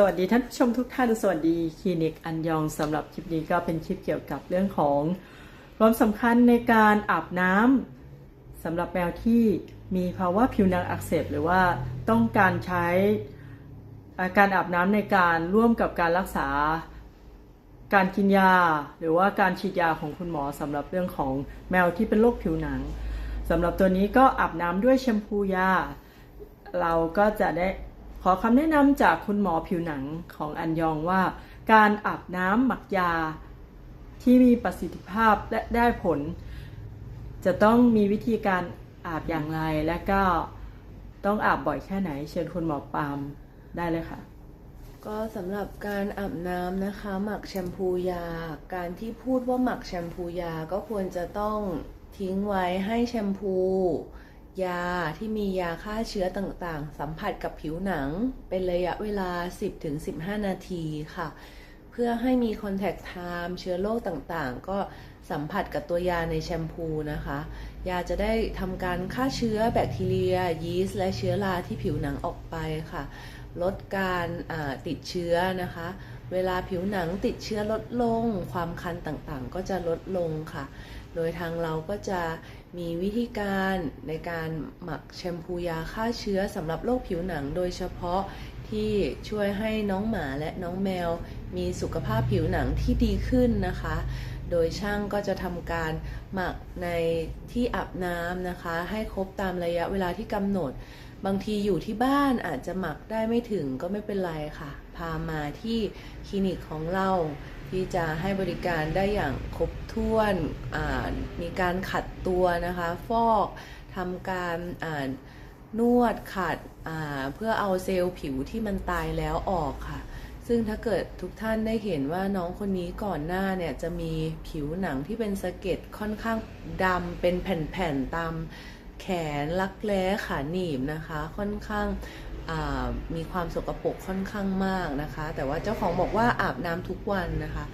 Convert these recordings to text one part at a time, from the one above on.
สวัสดีท่านผู้ชมทุกท่านสวัสดีคลินิกอันยองสำหรับคลิปนี้ก็เป็นคลิปเกี่ยวกับเรื่องของความสำคัญในการอาบน้ำสำหรับแมวที่มีภาวะผิวหนังอักเสบหรือว่าต้องการใช้าการอาบน้ำในการร่วมกับการรักษา การกินยา หรือว่าการฉีดยาของคุณหมอสำหรับเรื่องของแมวที่เป็นโรคผิวหนังสำหรับตัวนี้ก็อาบน้ำด้วยแชมพูยา เราก็จะได้ ขอคำแนะนำจากคุณหมอผิวหนังของอันยองว่า การอาบน้ำหมักยาที่มีประสิทธิภาพและได้ผล จะต้องมีวิธีการอาบอย่างไรและก็ต้องอาบบ่อยแค่ไหน เชิญคุณหมอปาล์มได้เลยค่ะ ก็สำหรับการอาบน้ำนะคะ หมักแชมพูยา การที่พูดว่าหมักแชมพูยาก็ควรจะต้องทิ้งไว้ให้แชมพู ยาที่มียาฆ่าเชื้อต่างๆ สัมผัสกับผิวหนัง เป็นระยะเวลา 10-15 นาทีค่ะ เพื่อให้มีคอนแทคไทม์เชื้อโรคต่างๆ ก็สัมผัสกับตัวยาในแชมพูนะคะ ยาจะได้ทำการฆ่าเชื้อแบคทีเรีย ยีสต์ และเชื้อราที่ผิวหนังออกไปค่ะ ลดการติดเชื้อนะคะ เวลาผิวหนังติดเชื้อลดลง ความคันต่างๆ ก็จะลดลงค่ะ โดยทางเราก็จะ มีวิธีการในการหมักแชมพูยาฆ่าเชื้อสำหรับโรคผิวหนังโดยเฉพาะที่ช่วยให้น้องหมาและน้องแมว มีสุขภาพผิวหนังที่ดีขึ้นนะคะ โดยช่างก็จะทำการหมักในที่อาบน้ำนะคะ ให้ครบตามระยะเวลาที่กำหนด บางทีอยู่ที่บ้านอาจจะหมักได้ไม่ถึงก็ไม่เป็นไรค่ะ พามาที่คลินิกของเรา ที่จะให้บริการได้อย่างครบถ้วนมีการขัดตัวนะคะฟอกทำการนวดขัดเพื่อเอาเซลล์ผิวที่มันตายแล้วออกค่ะ ซึ่งถ้าเกิดทุกท่านได้เห็นว่าน้องคนนี้ก่อนหน้าเนี่ยจะมีผิวหนังที่เป็นสะเก็ดค่อนข้างดำเป็นแผ่นๆตามแขนลักแร้ขาหนีบนะคะ ค่อนข้าง มีความสกปรกค่อนข้างมากนะคะ แต่ว่าเจ้าของบอกว่าอาบน้ำทุกวันนะคะ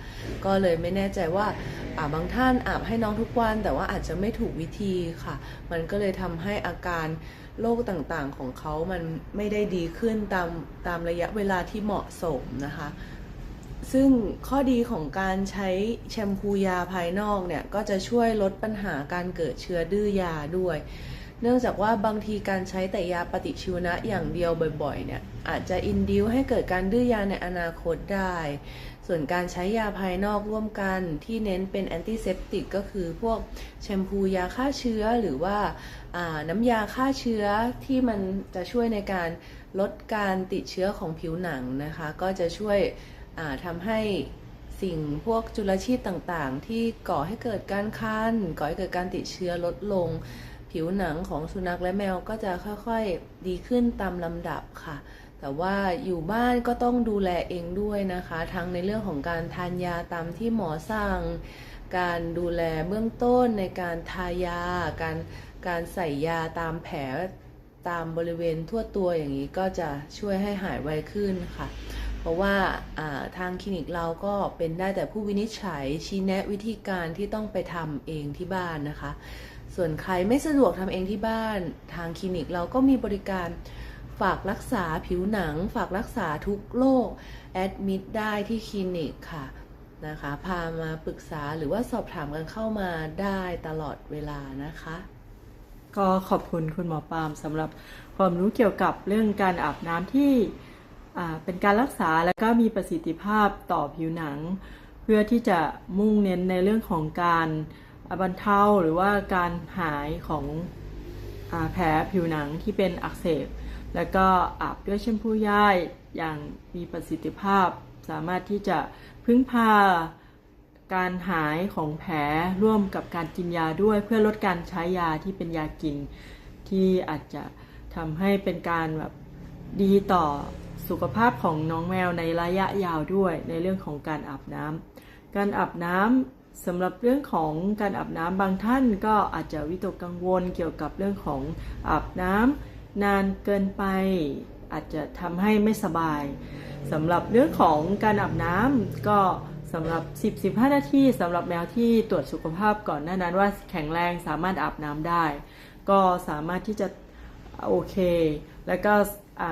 ก็เลยไม่แน่ใจว่าาบางท่านอาบให้น้องทุกวัน แต่ว่าอาจจะไม่ถูกวิธีค่ะ มันก็เลยทำให้อาการโรคต่างๆของเขามันไม่ได้ดีขึ้นตามตามระยะเวลาที่เหมาะสมนะคะ ซึ่งข้อดีของการใช้แชมพูยาภายนอกเนี่ย ก็จะช่วยลดปัญหาการเกิดเชื้อดื้อยาด้วย เนื่องจากว่าบางทีการใช้แต่ยาปฏิชีวนะอย่างเดียวบ่อยๆเนี่ยอาจจะอินดิวให้เกิดการดื้อยาในอนาคตได้ ส่วนการใช้ยาภายนอกร่วมกันที่เน้นเป็นแอนติเซปติกก็คือพวกแชมพูยาฆ่าเชื้อหรือว่าน้ำยาฆ่าเชื้อที่มันจะช่วยในการลดการติดเชื้อของผิวหนังนะคะ ก็จะช่วยทำให้สิ่งพวกจุลชีพต่างๆ ที่ก่อให้เกิดการคันก่อให้เกิดการติดเชื้อลดลง ผิวหนังของสุนัขและแมวก็จะค่อยๆดีขึ้นตามลำดับค่ะ แต่ว่าอยู่บ้านก็ต้องดูแลเองด้วยนะคะ ทั้งในเรื่องของการทานยาตามที่หมอสั่ง การดูแลเบื้องต้นในการทายา การการใส่ยาตามแผลตามบริเวณทั่วตัวอย่างนี้ก็จะช่วยให้หายไวขึ้นค่ะ เพราะว่าาทางคลินิกเราก็เป็นได้แต่ผู้วินิจฉัยชี้แนะวิธีการที่ต้องไปทำเองที่บ้านนะคะ ส่วนใครไม่สะดวกทำเองที่บ้านทางคลินิกเราก็มีบริการฝากรักษาผิวหนัง ฝากรักษาทุกโรคแอดมิดได้ที่คลินิกค่ะนะคะพามาปรึกษาหรือว่าสอบถามกันเข้ามาได้ตลอดเวลานะคะ ก็ขอบคุณคุณหมอปามสำหรับความรู้เกี่ยวกับเรื่องการอาบน้ำที่เป็นการรักษาและก็มีประสิทธิภาพต่อผิวหนัง เพื่อที่จะมุ่งเน้นในเรื่องของการ บรรเทาหรือว่าการหายของอแผลผิวหนังที่เป็นอักเสบ แล้วก็อาบด้วยแชมพูย่ายอย่างมีประสิทธิภาพ สามารถที่จะพึ่งพาการหายของแผลร่วมกับการกินยาด้วย เพื่อลดการใช้ยาที่เป็นยากิน ที่อาจจะทำให้เป็นการแบบดีต่อสุขภาพของน้องแมวในระยะยาวด้วยในเรื่องของการอาบน้ำการอาบน้ำ สำหรับเรื่องของการอาบน้ำบางท่านก็อาจจะวิตกกังวลเกี่ยวกับเรื่องของอาบน้ำนานเกินไป อาจจะทำให้ไม่สบายสำหรับเรื่องของการอาบน้ำก็สำหรับ 10-15 นาทีสำหรับแมวที่ตรวจสุขภาพก่อนหน้านั้นว่าแข็งแรงสามารถอาบน้ำได้ ก็สามารถที่จะโอเค แล้วก็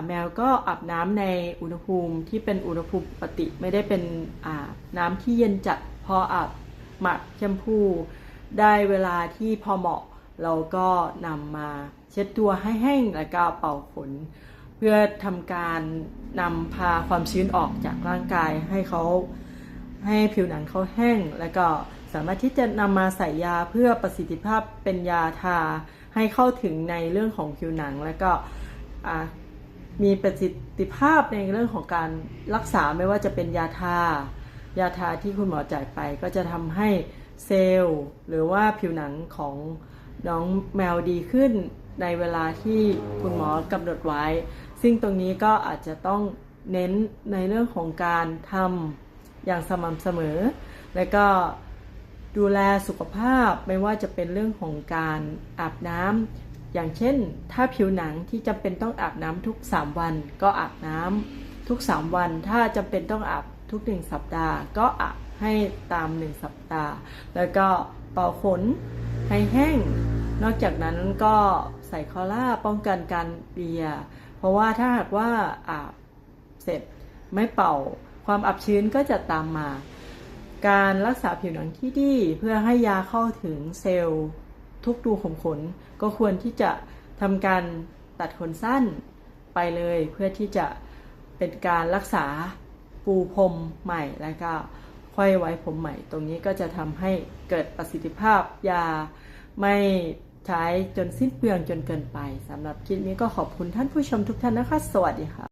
แมวก็อาบน้ำในอุณหภูมิที่เป็นอุณหภูมิปกติไม่ได้เป็นน้ำที่เย็นจัดพออาบ หมักแชมพูได้เวลาที่พอเหมาะ เราก็นำมาเช็ดตัวให้แห้งแล้วก็เป่าขน เพื่อทำการนำพาความชื้นออกจากร่างกายให้เขาให้ผิวหนังเขาแห้ง แล้วก็สามารถที่จะนำมาใส่ยาเพื่อประสิทธิภาพเป็นยาทาให้เข้าถึงในเรื่องของผิวหนัง แล้วก็มีประสิทธิภาพในเรื่องของการรักษาไม่ว่าจะเป็นยาทา ยาทาที่คุณหมอจ่ายไป ก็จะทำให้เซลล์หรือว่าผิวหนังของน้องแมวดีขึ้นในเวลาที่คุณหมอกำหนดไว้ ซึ่งตรงนี้ก็อาจจะต้องเน้นในเรื่องของการทำอย่างสม่ำเสมอ และก็ดูแลสุขภาพไม่ว่าจะเป็นเรื่องของการอาบน้ำอย่างเช่น ถ้าผิวหนังที่จำเป็นต้องอาบน้ำทุก 3 วัน ก็อาบน้ำทุก 3 วัน ถ้าจำเป็นต้องอาบ ทุก 1 สัปดาห์ ก็อาบให้ตาม 1 สัปดาห์ แล้วก็เป่าขนให้แห้ง นอกจากนั้นก็ใส่คอล่าป้องกันการเปีย เพราะว่าถ้าหากว่าอาบเสร็จไม่เป่า ความอับชื้นก็จะตามมา การรักษาผิวหนังที่ดีเพื่อให้ยาเข้าถึงเซลล์ทุกรูขมขน ก็ควรที่จะทำการตัดขนสั้นไปเลยเพื่อที่จะเป็นการรักษา ปูพรมใหม่แล้วก็ค่อยไว้ผมใหม่ ตรงนี้ก็จะทำให้เกิดประสิทธิภาพยาไม่ใช้จนสิ้นเปลืองจนเกินไปสำหรับคลิปนี้ก็ขอบคุณท่านผู้ชมทุกท่านนะคะ สวัสดีค่ะ